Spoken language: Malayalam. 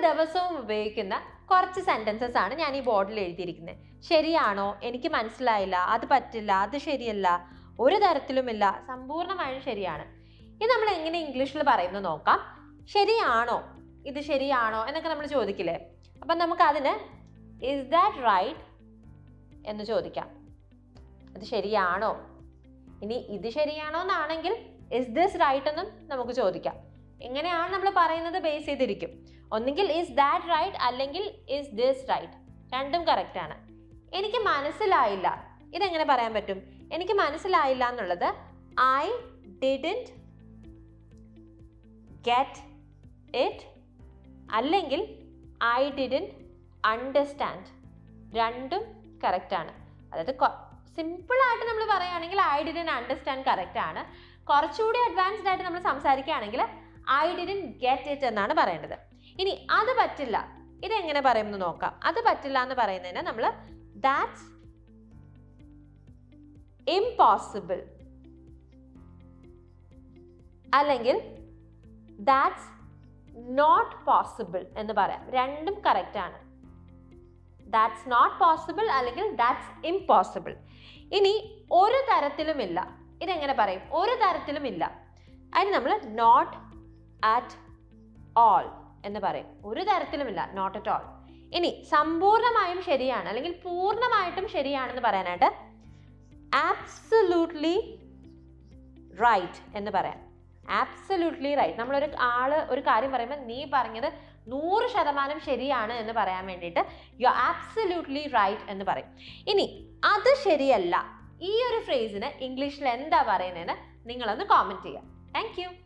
ദിവസവും ഉപയോഗിക്കുന്ന കുറച്ച് സെന്റൻസസ് ആണ് ഞാൻ ഈ ബോർഡിൽ എഴുതിയിരിക്കുന്നത് ശരിയാണോ? എനിക്ക് മനസ്സിലായില്ല. അത് പറ്റില്ല. അത് ശരിയല്ല. ഒരു തരത്തിലുമില്ല. സമ്പൂർണമായും ശരിയാണ്. ഇത് നമ്മൾ എങ്ങനെ ഇംഗ്ലീഷിൽ പറയുന്നത് നോക്കാം. ശരിയാണോ? ഇത് ശരിയാണോ? എന്നൊക്കെ നമ്മൾ ചോദിക്കില്ലേ? അപ്പം നമുക്കതിന് ഇസ് ദാറ്റ് റൈറ്റ് എന്ന് ചോദിക്കാം. അത് ശരിയാണോ? ഇനി ഇത് ശരിയാണോ എന്നാണെങ്കിൽ ഇസ് ദിസ് റൈറ്റ് എന്നും നമുക്ക് ചോദിക്കാം. എങ്ങനെയാണ് നമ്മൾ പറയുന്നത് ബേസ് ചെയ്തിരിക്കും? ഒന്നുകിൽ ഇസ് ദാറ്റ് റൈറ്റ് അല്ലെങ്കിൽ ഇസ് ദിസ് റൈറ്റ് രണ്ടും കറക്റ്റ് ആണ്. എനിക്ക് മനസ്സിലായില്ല. ഇതെങ്ങനെ പറയാൻ പറ്റും? എനിക്ക് മനസ്സിലായില്ല എന്നുള്ളത് ഐ ഡിഡന്റ് ഗെറ്റ് ഇറ്റ് അല്ലെങ്കിൽ ഐ ഡിഡന്റ് അണ്ടർസ്റ്റാൻഡ് രണ്ടും കറക്റ്റ് ആണ്. അതായത് സിമ്പിളായിട്ട് നമ്മൾ പറയുകയാണെങ്കിൽ ഐ ഡിഡൻ അണ്ടർസ്റ്റാൻഡ് കറക്റ്റ് ആണ്. കുറച്ചുകൂടി അഡ്വാൻസ്ഡ് ആയിട്ട് നമ്മൾ സംസാരിക്കുകയാണെങ്കിൽ ഐ ഡിഡൻ ഗെറ്റ് ഇറ്റ് എന്നാണ് പറയേണ്ടത്. ഇനി അത് പറ്റില്ല. ഇതെങ്ങനെ പറയുമെന്ന് നോക്കാം. അത് പറ്റില്ല എന്ന് പറയുന്നതിന് നമ്മൾ ദാറ്റ്സ് ഇംപോസിബിൾ അല്ലെങ്കിൽ ദാറ്റ്സ് നോട്ട് പോസിബിൾ എന്ന് പറയാം. രണ്ടും കറക്റ്റ് ആണ്. ദാറ്റ്സ് നോട്ട് പോസിബിൾ അല്ലെങ്കിൽ ദാറ്റ്സ് ഇംപോസിബിൾ ഇനി ഒരു തരത്തിലുമില്ല. ഇതെങ്ങനെ പറയും? ഒരു തരത്തിലുമില്ല. അതിന് നമ്മൾ നോട്ട് അറ്റ് ഓൾ എന്ന് പറയും. ഒരു തരത്തിലുമില്ല. നോട്ട് അറ്റ് ഓൾ ഇനി സമ്പൂർണമായും ശരിയാണ് അല്ലെങ്കിൽ പൂർണമായിട്ടും ശരിയാണെന്ന് പറയാനായിട്ട് ആബ്സലൂട്ട്ലി റൈറ്റ് എന്ന് പറയാം. ആബ്സല്യൂട്ട്ലി റൈറ്റ് നമ്മളൊരു ആൾ ഒരു കാര്യം പറയുമ്പോൾ നീ പറഞ്ഞത് നൂറ് ശതമാനം ശരിയാണ് എന്ന് പറയാൻ വേണ്ടിയിട്ട് യു ആബ്സല്യൂട്ട്ലി റൈറ്റ് എന്ന് പറയും. ഇനി അത് ശരിയല്ല. ഈ ഒരു ഫ്രേസിന് ഇംഗ്ലീഷിൽ എന്താ പറയുന്നതെന്ന് നിങ്ങളൊന്ന് കോമെന്റ് ചെയ്യാം. Thank